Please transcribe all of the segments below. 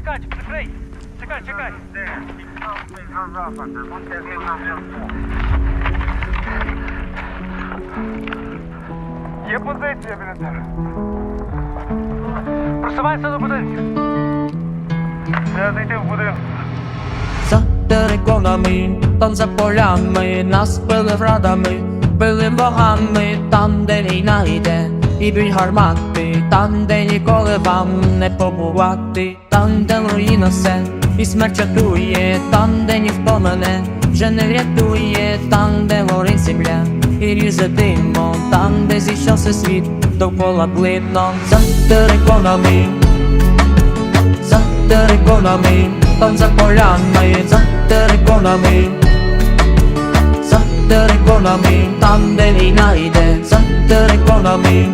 чекай, прикрий. Чекай, чекай. Є позиція тебе. Просувайся до будинків. Треба зайти в будинок. За териконами, там за полями, нас били градами, били богами, там, де війна йде, і б'ють гармати, там, де ніколи вам не побувати, там, де руїна все, і смерть чатує, там, де ніхто мене вже не врятує, там, де горить земля, і ріже димом, там, де зійшовся світ, довкола блидно, за териконами за териконами, там за полями, за териконами, за териконами, там де війна йде, за териконами,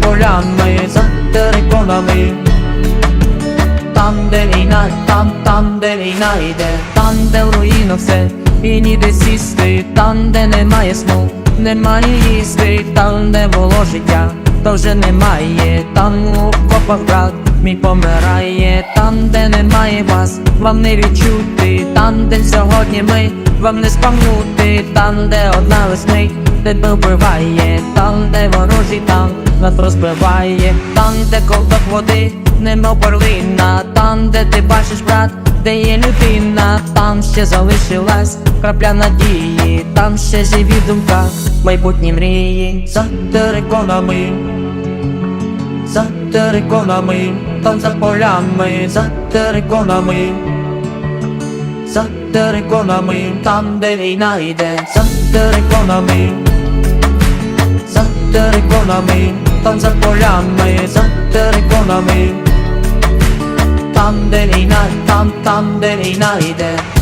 полями, за териконами, там де війна, там, там де війна йде, там де в руїнах все, і ніде сісти, там де немає сну, немає їсти, там де було життя, то вже немає, там у копах брат мій помирає, там де немає вас, вам не відчути, там де сьогодні ми, вам не спам'нути, там де одна весни, тебе вбиває, там де ворожий там нас розбиває, там де ковток води, нема перлина, там де ти бачиш брат, де є людина, там ще залишилась крапля надії, там ще живі думка, майбутні мрії, за териконами, за териконами, там за полями, за териконами, за териконами, там де війна йде, за териконами, за териконами, там за полями, за териконами, там де війна, там, там де війна йде. за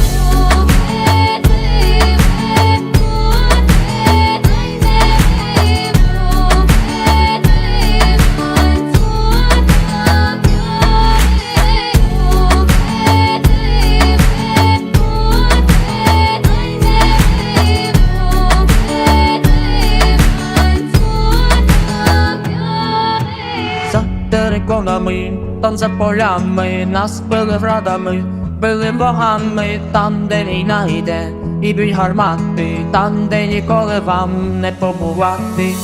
териконами, там за полями, нас били градами, били богами, там, де війна йде, і б'ють гармати, там, де ніколи вам не побувати.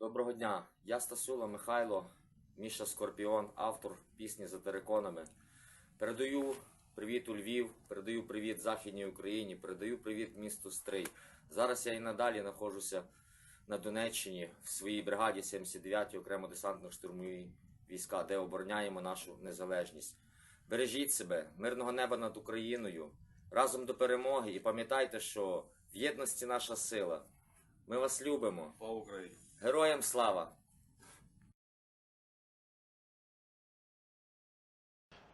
Доброго дня, я Стасула Михайло, Міша Скорпіон, автор пісні за териконами. Передаю привіт у Львів, передаю привіт Західній Україні, передаю привіт місту Стрий. Зараз я і надалі знаходжуся на Донеччині в своїй бригаді 79-ї окремо десантно штурмові війська, де обороняємо нашу незалежність. Бережіть себе, мирного неба над Україною, разом до перемоги і пам'ятайте, що в єдності наша сила. Ми вас любимо. Слава Україні! Героям слава!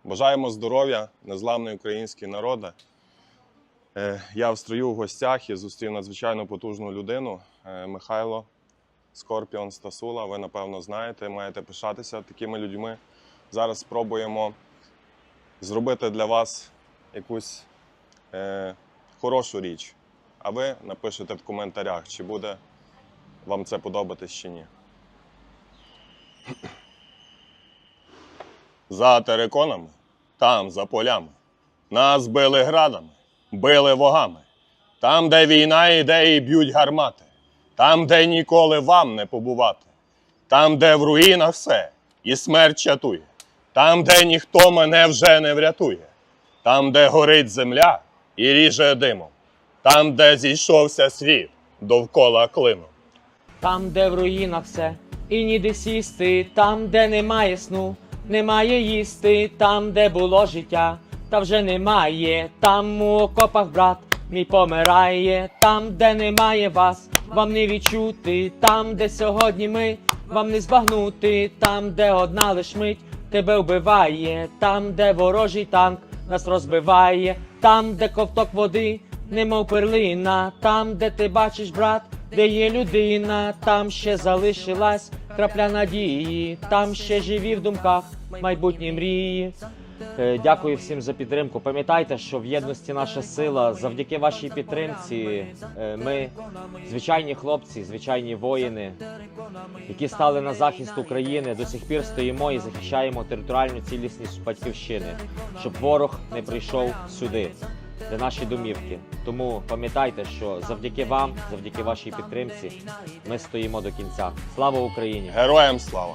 Бажаємо здоров'я, незламний український народи. Е, Я в строю в гостях і зустрів надзвичайно потужну людину е, Михайло Скорпіон Стасула. Ви, напевно, знаєте, маєте пишатися такими людьми. Зараз спробуємо зробити для вас якусь е, хорошу річ. А ви напишете в коментарях, чи буде вам це подобатись чи ні. За териконами, там, за полями. Нас били градами, били вогами. Там, де війна йде і б'ють гармати, там, де ніколи вам не побувати. там, де в руїнах все, і смерть чатує, там, де ніхто мене вже не врятує, там, де горить земля і ріже димом, там, де зійшовся світ довкола клином. Там, де в руїнах все, і ніде сісти, там, де немає сну, немає їсти, там, де було життя, та вже немає, там у окопах брат мій помирає, там, де немає вас, вам не відчути, там, де сьогодні ми, вам не збагнути, там, де одна лиш мить тебе вбиває, там, де ворожий танк нас розбиває, там, де ковток води, немов перлина, там, де ти бачиш, брат, де є людина, там ще залишилась крапля надії, там ще живі в думках майбутні мрії. Е, Дякую всім за підтримку. Пам'ятайте, що в єдності наша сила. Завдяки вашій підтримці е, ми звичайні хлопці, звичайні воїни, які стали на захист України, до сих пір стоїмо і захищаємо територіальну цілісність батьківщини, щоб ворог не прийшов сюди, де наші домівки. Тому пам'ятайте, що завдяки вам, завдяки вашій підтримці, ми стоїмо до кінця. Слава Україні! Героям слава!